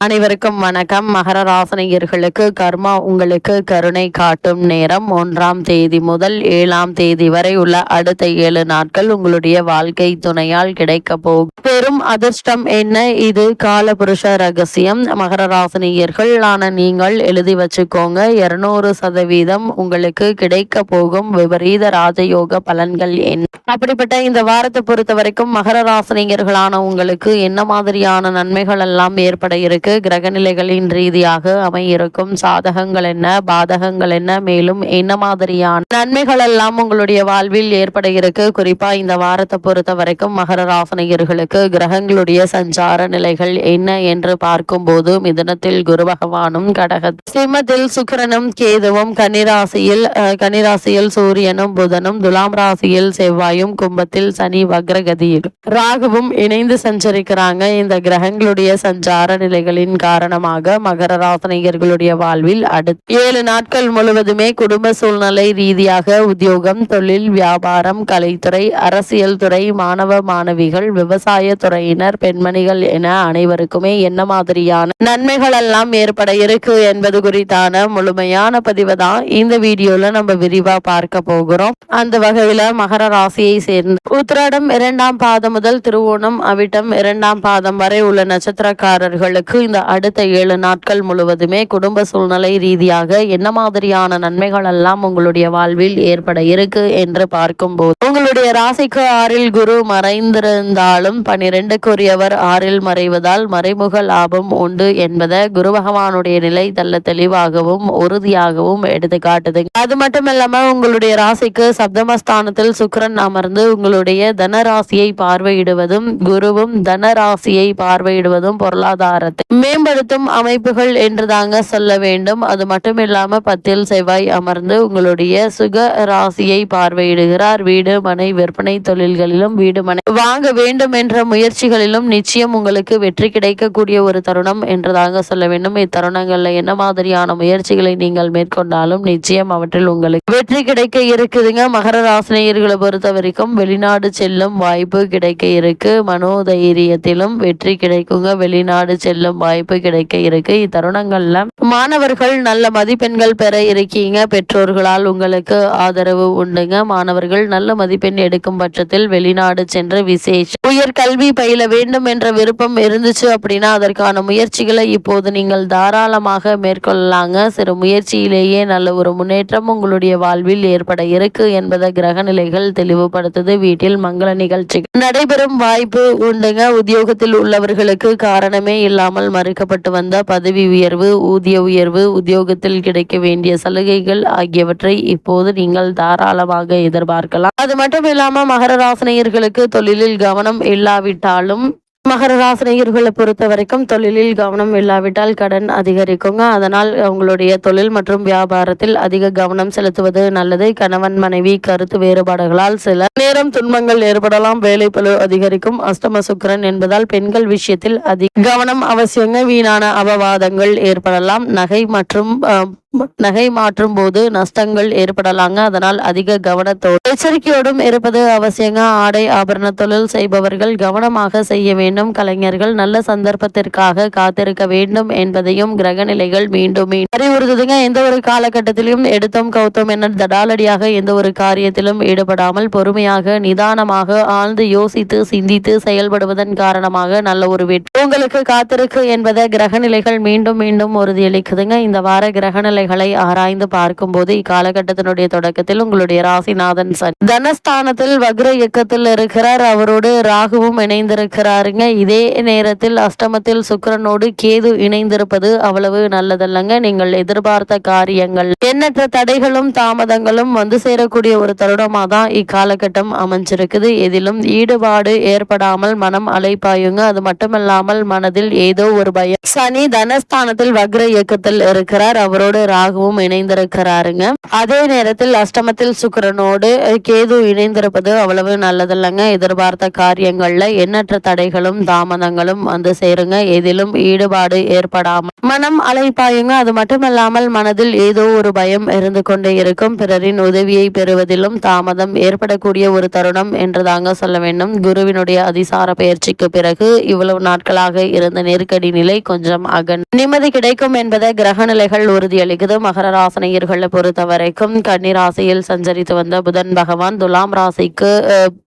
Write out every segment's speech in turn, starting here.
அனைவருக்கும் வணக்கம். மகர ராசனையர்களுக்கு கர்மா உங்களுக்கு கருணை காட்டும் நேரம். ஒன்றாம் தேதி முதல் ஏழாம் தேதி வரை உள்ள அடுத்த ஏழு நாட்கள் உங்களுடைய வாழ்க்கை துணையால் கிடைக்க போகும். பெரும் அதிர்ஷ்டம் என்ன? இது காலபுருஷ ரகசியம். மகர ராசனியர்கள் ஆன நீங்கள் எழுதி வச்சுக்கோங்க. இருநூறு சதவீதம் உங்களுக்கு கிடைக்க போகும். விபரீத ராஜயோக பலன்கள் என்ன? அப்படிப்பட்ட இந்த வாரத்தை பொறுத்த வரைக்கும் மகர ராசனியர்களான உங்களுக்கு என்ன மாதிரியான நன்மைகள் எல்லாம் ஏற்பட இருக்கு? உங்களுக்கு கிரகநிலைகளின் ரீதியாக அமையிருக்கும். சாதகங்கள் என்ன? பாதகங்கள் என்ன? மேலும் என்ன மாதிரியான நன்மைகள் எல்லாம் உங்களுடைய வாழ்வில் ஏற்பட இருக்கு குறிப்பா இந்த வாரத்தை பொறுத்த வரைக்கும் மகர ராசனையர்களுக்கு கிரகங்களுடைய சஞ்சார நிலைகள் என்ன என்று பார்க்கும் போது மிதனத்தில் குரு பகவானும் கடக சிம்மத்தில் சுக்கரனும் கேதுவும் கன்னிராசியில் கன்னிராசியில் சூரியனும் புதனும் துலாம் ராசியில் செவ்வாயும் கும்பத்தில் சனி வக்ரகதியில். ராகுவும் இணைந்து சஞ்சரிக்கிறாங்க. இந்த கிரகங்களுடைய சஞ்சார நிலைகள் நிலைகளின் காரணமாக மகர ராசனிகர்களுடைய வாழ்வில் அடுத்த ஏழு நாட்கள் முழுவதுமே குடும்ப சூழ்நிலை ரீதியாக உத்தியோகம் தொழில் வியாபாரம் கலைத்துறை அரசியல் துறை மாணவ மாணவிகள் விவசாய துறையினர் பெண்மணிகள் என அனைவருக்குமே என்ன மாதிரியான நன்மைகள் எல்லாம் ஏற்பட இருக்கு என்பது குறித்தான முழுமையான பதிவு தான் இந்த வீடியோல நம்ம விரிவா பார்க்க போகிறோம். அந்த வகையில மகர ராசியை சேர்ந்த உத்திராடம் இரண்டாம் பாதம் முதல் திருவோணம் அவிட்டம் இரண்டாம் பாதம் வரை உள்ள நட்சத்திரக்காரர்களுக்கு இந்த அடுத்த ஏழு நாட்கள் முழுவதுமே குடும்ப சூழ்நிலை ரீதியாக என்ன மாதிரியான நன்மைகள் எல்லாம் உங்களுடைய வாழ்வில் ஏற்பட இருக்கு என்று பார்க்கும்போது உங்களுடைய ராசிக்கு ஆறில் குரு மறைந்திருந்தாலும் பனிரெண்டுக்குரியவர் ஆறில் மறைவதால் மறைமுக லாபம் உண்டு என்பதை குரு பகவானுடைய நிலை தள்ள தெளிவாகவும் உறுதியாகவும் எடுத்து காட்டுது. அது மட்டும் இல்லாம உங்களுடைய ராசிக்கு சப்தமஸ்தானத்தில் சுக்கிரன் அமர்ந்து உங்களுடைய தனராசியை பார்வையிடுவதும் குருவும் தனராசியை பார்வையிடுவதும் பொருளாதாரத்தை மேம்படுத்தும் அமைப்புகள் என்று தாங்க சொல்ல வேண்டும். அது மட்டும் பத்தில் செவ்வாய் அமர்ந்து உங்களுடைய சுக ராசியை பார்வையிடுகிறார். வீடு மனை விற்பனை தொழில்களிலும் வீடு மனை வாங்க வேண்டும் என்ற முயற்சிகளிலும் நிச்சயம் உங்களுக்கு வெற்றி கிடைக்கக்கூடிய ஒரு தருணம் என்று தாங்க சொல்ல வேண்டும். இத்தருணங்கள்ல என்ன மாதிரியான முயற்சிகளை நீங்கள் மேற்கொண்டாலும் நிச்சயம் அவற்றில் உங்களுக்கு வெற்றி கிடைக்க இருக்குதுங்க. மகர ராசினியர்களை பொறுத்த வரைக்கும் வெளிநாடு செல்லும் வாய்ப்பு கிடைக்க இருக்கு. மனோதைரியத்திலும் வெற்றி கிடைக்குங்க. வெளிநாடு செல்லும் வாய்ப்பு கிடைக்க இருக்கு. இத்தருணங்கள்ல மாணவர்கள் நல்ல மதிப்பெண்கள் பெற இருக்கீங்க. பெற்றோர்களால் உங்களுக்கு ஆதரவு உண்டுங்க. மாணவர்கள் நல்ல மதிப்பெண் எடுக்கும் பட்சத்தில் வெளிநாடு சென்று விசேஷ உயர்கல்வி பயில வேண்டும் என்ற விருப்பம் இருந்துச்சு அப்படின்னா அதற்கான முயற்சிகளை இப்போது நீங்கள் தாராளமாக மேற்கொள்ளலாங்க. சிறு முயற்சியிலேயே நல்ல ஒரு முன்னேற்றம் உங்களுடைய வாழ்வில் ஏற்பட இருக்கு என்பதை கிரக நிலைகள் தெளிவுபடுத்துது. வீட்டில் மங்கள நிகழ்ச்சி நடைபெறும் வாய்ப்பு உண்டுங்க. உத்தியோகத்தில் உள்ளவர்களுக்கு காரணமே இல்லாமல் மறுக்கப்பட்டு வந்த பதவி உயர்வு ஊதிய உயர்வு உத்தியோகத்தில் கிடைக்க வேண்டிய சலுகைகள் ஆகியவற்றை இப்போது நீங்கள் தாராளமாக எதிர்பார்க்கலாம். அது மட்டும் இல்லாம மகர ராசினியர்களுக்கு தொழிலில் கவனம் இல்லாவிட்டாலும் மகர ராசினியர்களை பொறுத்த வரைக்கும் தொழிலில் கவனம் இல்லாவிட்டால் கடன் அதிகரிக்குங்க. அதனால் உங்களுடைய தொழில் மற்றும் வியாபாரத்தில் அதிக கவனம் செலுத்துவது நல்லது. கணவன் மனைவி கருத்து வேறுபாடுகளால் சில நேரம் துன்பங்கள் ஏற்படலாம். வேலை பழு அதிகரிக்கும். அஷ்டம சுக்கிரன் என்பதால் பெண்கள் விஷயத்தில் அதிக கவனம் அவசியங்க. வீணான அபவாதங்கள் ஏற்படலாம். நகை மற்றும் நகை மாற்றும் போது நஷ்டங்கள் ஏற்படலாங்க. அதனால் அதிக கவனத்தோடு எச்சரிக்கையோடும் இருப்பது அவசியங்க. ஆடை ஆபரண தொழில் செய்பவர்கள் கவனமாக செய்ய வேண்டும். கலைஞர்கள் நல்ல சந்தர்ப்பத்திற்காக காத்திருக்க வேண்டும் என்பதையும் கிரகநிலைகள் மீண்டும் மீண்டும் அறிவுறுத்துதுங்க. எந்த ஒரு காலகட்டத்திலும் எடுத்தோம் கௌத்தம் என தடாலடியாக எந்த ஒரு காரியத்திலும் ஈடுபடாமல் பொறுமையாக நிதானமாக ஆழ்ந்து யோசித்து சிந்தித்து செயல்படுவதன் காரணமாக நல்ல ஒரு வெற்றி உங்களுக்கு காத்திருக்கு என்பதை கிரக நிலைகள் மீண்டும் மீண்டும் உறுதியளிக்குதுங்க. இந்த வார சூழ்நிலைகளை ஆராய்ந்து பார்க்கும்போது இக்காலகட்டத்தினுடைய தொடக்கத்தில் உங்களுடைய ராசிநாதன் சனி. தனஸ்தானத்தில் வக்ர இயக்கத்தில் இருக்கிறார். அவரோடு ராகுவும் இணைந்திருக்கிறாருங்க. இதே நேரத்தில் அஷ்டமத்தில் சுக்கிரனோடு கேது இணைந்திருப்பது அவ்வளவு நல்லதல்லங்க. நீங்கள் எதிர்பார்த்த காரியங்கள் எண்ணற்ற தடைகளும் தாமதங்களும் வந்து சேரக்கூடிய ஒரு தருணமாக தான் இக்காலகட்டம் அமைஞ்சிருக்குது. எதிலும் ஈடுபாடு ஏற்படாமல் மனம் அலைப்பாயுங்க. அது மட்டுமல்லாமல் மனதில் ஏதோ ஒரு பயம். சனி தனஸ்தானத்தில் வக்ர இயக்கத்தில் இருக்கிறார். அவரோடு ராகுவும் இணைந்திருக்கிறாருங்க. அதே நேரத்தில் அஷ்டமத்தில் சுக்கிரனோடு கேது இணைந்திருப்பது அவ்வளவு நல்லதில்லைங்க. எதிர்பார்த்த காரியங்கள்ல எண்ணற்ற தடைகளும் தாமதங்களும் வந்து சேருங்க. எதிலும் ஈடுபாடு ஏற்படாமல் மனம் அலைப்பாயுங்க. அது மட்டுமல்லாமல் மனதில் ஏதோ ஒரு பயம் இருந்து கொண்டே இருக்கும். பிறரின் உதவியை பெறுவதிலும் தாமதம் ஏற்படக்கூடிய ஒரு தருணம் என்று தாங்க சொல்ல வேண்டும். குருவினுடைய அதிசார பயிற்சிக்கு பிறகு இவ்வளவு நாட்களாக இருந்த நெருக்கடி நிலை கொஞ்சம் அகன் நிம்மதி கிடைக்கும் என்பதை கிரக நிலைகள் கிடைக்குது மகர ராசனையர்களை பொறுத்த வரைக்கும் கன்னி ராசியில் சஞ்சரித்து வந்த புதன் பகவான் துலாம் ராசிக்கு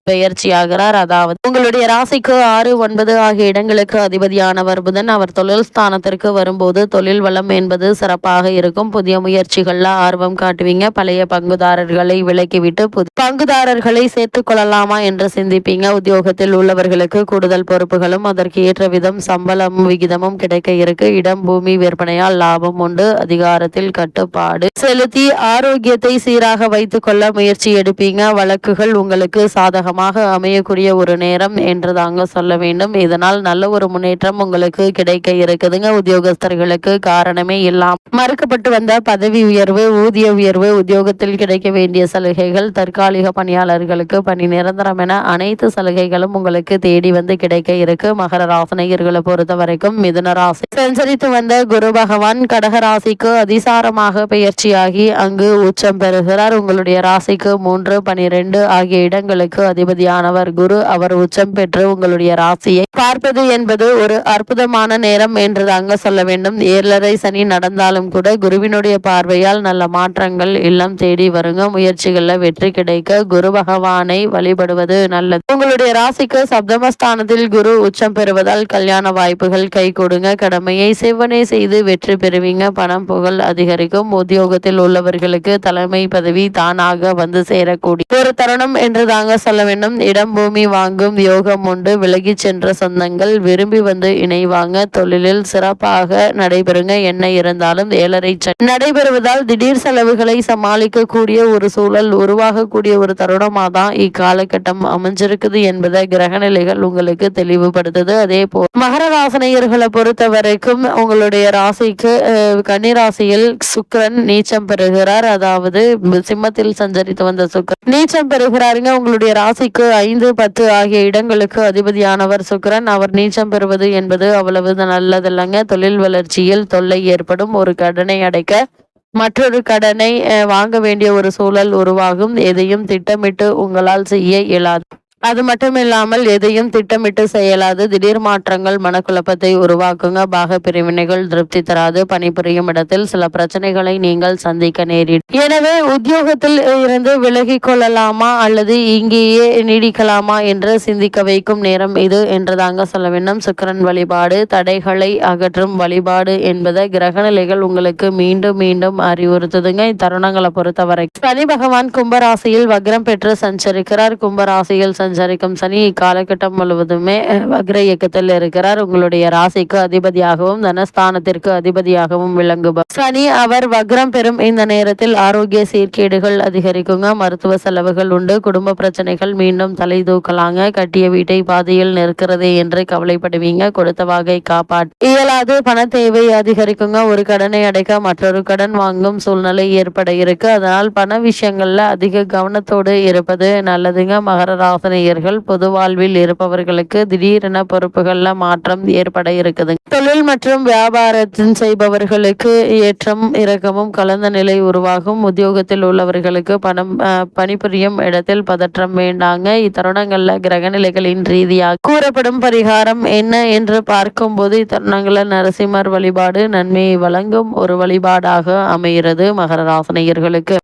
பெயர்ச்சியாகிறார். அதாவது உங்களுடைய ராசிக்கு ஆறு ஒன்பது ஆகிய இடங்களுக்கு அதிபதியானவர் புதன். அவர் தொழில் ஸ்தானத்திற்கு வரும்போது தொழில் வளம் என்பது சிறப்பாக இருக்கும். புதிய முயற்சிகள்ல ஆர்வம் காட்டுவீங்க. பழைய பங்குதாரர்களை விலக்கிவிட்டு புது பங்குதாரர்களை சேர்த்துக் கொள்ளலாமா என்று சிந்திப்பீங்க. உத்தியோகத்தில் உள்ளவர்களுக்கு கூடுதல் பொறுப்புகளும் அதற்கு ஏற்ற விதம் சம்பளம் விகிதமும் கிடைக்க இருக்கு. இடம் பூமி விற்பனையால் லாபம் உண்டு. அதிகாரத்தில் கட்டுப்பாடு செலுத்தி ஆரோக்கியத்தை சீராக வைத்துக் கொள்ள முயற்சி எடுப்பீங்க. வழக்குகள் உங்களுக்கு சாதகமாக அமையக்கூடிய ஒரு நேரம் என்று தாங்க சொல்ல வேண்டும். இதனால் நல்ல ஒரு முன்னேற்றம் உங்களுக்கு கிடைக்க இருக்குதுங்க. உத்தியோகஸ்தர்களுக்கு காரணமே இல்லாம மறுக்கப்பட்டு வந்த பதவி உயர்வு ஊதிய உயர்வு உத்தியோகத்தில் கிடைக்க வேண்டிய சலுகைகள் தற்காலிக பணியாளர்களுக்கு பணி நிரந்தரம் என அனைத்து சலுகைகளும் உங்களுக்கு தேடி வந்து கிடைக்க இருக்கு. மகர ராசனையர்களை பொறுத்த வரைக்கும் மிதுன ராசி. சஞ்சரித்து வந்த குரு பகவான் கடக ராசிக்கு அதிசாரமாக பெயர்ச்சியாகி அங்கு உச்சம் பெறுகிறார். உங்களுடைய ராசிக்கு மூன்று பனிரெண்டு ஆகிய இடங்களுக்கு அதிபதியானவர் குரு. அவர் உச்சம் பெற்று உங்களுடைய ராசியை பார்ப்பது என்பது ஒரு அற்புதமான நேரம் என்று தாங்க சொல்ல வேண்டும். ஏழரை சனி நடந்தாலும் கூட குருவினுடைய பார்வையால் நல்ல மாற்றங்கள் இல்லம் தேடி வருங்க. முயற்சிகள்ல வெற்றி கிடைக்க குரு பகவானை வழிபடுவது நல்லது. உங்களுடைய ராசிக்கு சப்தமஸ்தானத்தில் குரு உச்சம் பெறுவதால் கல்யாண வாய்ப்புகள் கை கொடுங்க. கடமையை செவ்வனே செய்து வெற்றி பெறுவீங்க. பணம் புகழ் அதிகரிக்கும். உத்தியோகத்தில் உள்ளவர்களுக்கு தலைமை பதவி தானாக வந்து சேரக்கூடிய ஒரு தருணம் என்று தாங்க சொல்ல வேண்டும். இடம் பூமி வாங்கும் யோகம் உண்டு. விலகி சென்ற சொந்தங்கள் விரும்பி வந்து இணைவாங்க. தொழிலில் சிறப்பாக நடைபெறுங்க. என்ன இருந்தாலும் ஏழரை நடைபெறுவதால் திடீர் செலவுகளை சமாளிக்கக்கூடிய ஒரு சூழல் உருவாகக்கூடிய ஒரு தருணமாக தான் இக்காலகட்டம் அமைஞ்சிருக்குது என்பதை கிரகநிலைகள் உங்களுக்கு தெளிவுபடுத்துது. அதே போல் மகர ராசனையர்களை பொறுத்த வரைக்கும் உங்களுடைய ராசிக்கு கன்னிராசியில் கன்னி ராசியில் சுக்கிரன் நீச்சம் பெறுகிறார். அதாவது சிம்மத்தில் சஞ்சரித்து வந்த சுக்கரன் நீச்சம் பெறுகிறாருங்க. உங்களுடைய ராசிக்கு ஐந்து பத்து ஆகிய இடங்களுக்கு அதிபதியானவர் சுக்கரன். அவர் நீச்சம் பெறுவது என்பது அவ்வளவு நல்லதில்லைங்க. தொழில் வளர்ச்சியில் தொல்லை ஏற்படும். ஒரு கடனை அடைக்க மற்றொரு கடனை வாங்க வேண்டிய ஒரு சூழல் உருவாகும். எதையும் திட்டமிட்டு உங்களால் செய்ய இயலாது. அது மட்டும் இல்லாமல் எதையும் திட்டமிட்டு செய்யலாது. திடீர் மாற்றங்கள் மனக்குழப்பத்தை உருவாக்குங்க. பாக பிரிவினைகள் திருப்தி தராது. பணிபுரியும் இடத்தில் சில பிரச்சனைகளை நீங்கள் சந்திக்க நேரிடும். எனவே உத்தியோகத்தில் இருந்து விலகி கொள்ளலாமா அல்லது இங்கேயே நீடிக்கலாமா என்று சிந்திக்க வைக்கும் நேரம் இது என்றுதாங்க சொல்ல வேண்டும் சுக்கிரன் வழிபாடு தடைகளை அகற்றும் வழிபாடு என்பதை கிரகநிலைகள் உங்களுக்கு மீண்டும் மீண்டும் அறிவுறுத்துதுங்க. இத்தருணங்களை பொறுத்தவரை. சனி பகவான் கும்பராசியில் வக்ரம் பெற்று சஞ்சரிக்கிறார். கும்பராசியில் சஞ்சரிக்கும் சனி இக்காலகட்டம் முழுவதுமே வக்ர இயக்கத்தில் இருக்கிறார். உங்களுடைய ராசிக்கு அதிபதியாகவும் தனஸ்தானத்திற்கு அதிபதியாகவும் விளங்குபவர் சனி அவர் வக்ரம் பெறும் இந்த நேரத்தில் ஆரோக்கிய சீர்கேடுகள் அதிகரிக்குங்க. மருத்துவ செலவுகள் உண்டு. குடும்ப பிரச்சனைகள் மீண்டும் தலை தூக்கலாங்க. கட்டிய வீட்டை பாதையில் நிற்கிறது என்று கவலைப்படுவீங்க. கொடுத்த வாகை காப்பாற்ற இயலாது பண தேவை அதிகரிக்குங்க. ஒரு கடனை அடைக்க மற்றொரு கடன் வாங்கும் சூழ்நிலை ஏற்பட இருக்கு. அதனால் பண விஷயங்கள்ல அதிக கவனத்தோடு இருப்பது நல்லதுங்க. மகர ராசனை ராசனையர்கள் பொது வாழ்வில் இருப்பவர்களுக்கு திடீரென பொறுப்புகள்ல மாற்றம் ஏற்பட இருக்குது. தொழில் மற்றும் வியாபாரத்தின் செய்பவர்களுக்கு ஏற்றம் இறக்கமும் கலந்த நிலை உருவாகும். உத்தியோகத்தில் உள்ளவர்களுக்கு பணம் பணிபுரியும் இடத்தில் பதற்றம் வேண்டாங்க. இத்தருணங்கள்ல கிரகநிலைகளின் ரீதியாக கூறப்படும் பரிகாரம் என்ன என்று பார்க்கும்போது இத்தருணங்கள்ல நரசிம்மர் வழிபாடு நன்மையை வழங்கும் ஒரு வழிபாடாக அமைகிறது மகர ராசனையர்களுக்கு.